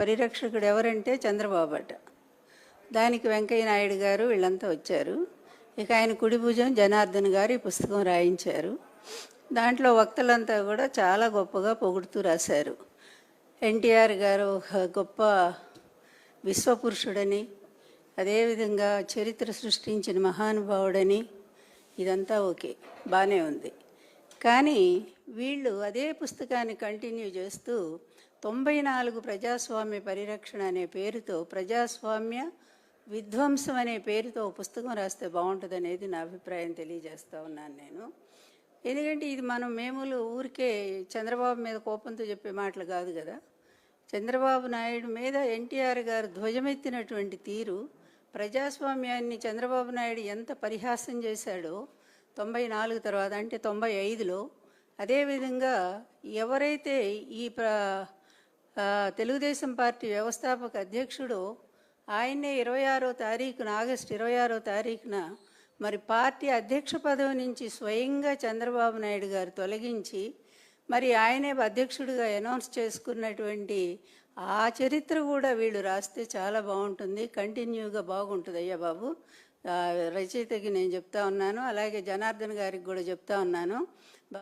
పరిరక్షకుడు ఎవరంటే చంద్రబాబు అట. దానికి వెంకయ్య నాయుడు గారు వీళ్ళంతా వచ్చారు. ఇక ఆయన కుడి భుజం జనార్దన్ గారు ఈ పుస్తకం రాయించారు. దాంట్లో వక్తలంతా కూడా చాలా గొప్పగా పొగుడుతూ రాశారు. ఎన్టీఆర్ గారు ఒక గొప్ప విశ్వపురుషుడని అదేవిధంగా చరిత్ర సృష్టించిన మహానుభావుడని ఇదంతా ఓకే బాగానే ఉంది. కానీ వీళ్ళు అదే పుస్తకాన్ని కంటిన్యూ చేస్తూ తొంభై నాలుగు ప్రజాస్వామ్య పరిరక్షణ అనే పేరుతో ప్రజాస్వామ్య విధ్వంసం అనే పేరుతో పుస్తకం రాస్తే బాగుంటుంది అనేది నా అభిప్రాయం తెలియజేస్తూ ఉన్నాను నేను. ఎందుకంటే ఇది మనం మేములు ఊరికే చంద్రబాబు మీద కోపంతో చెప్పే మాటలు కాదు కదా. చంద్రబాబు నాయుడు మీద ఎన్టీఆర్ గారు ధ్వజమెత్తినటువంటి తీరు ప్రజాస్వామ్యాన్ని చంద్రబాబు నాయుడు ఎంత పరిహాసం చేశాడో తొంభై నాలుగు తర్వాత అంటే తొంభై ఐదులో అదేవిధంగా ఎవరైతే ఈ ప్ర తెలుగుదేశం పార్టీ వ్యవస్థాపక అధ్యక్షుడు ఆయన్నే ఇరవై ఆరో తారీఖున ఆగస్టు ఇరవై ఆరో తారీఖున మరి పార్టీ అధ్యక్ష పదవి నుంచి స్వయంగా చంద్రబాబు నాయుడు గారు తొలగించి మరి ఆయనే అధ్యక్షుడిగా అనౌన్స్ చేసుకున్నటువంటి ఆ చరిత్ర కూడా వీళ్ళు రాస్తే చాలా బాగుంటుంది. కంటిన్యూగా బాగుంటుంది అయ్యా బాబు. రచయితకి నేను చెప్తా ఉన్నాను. అలాగే జనార్దన్ గారికి కూడా చెప్తా ఉన్నాను.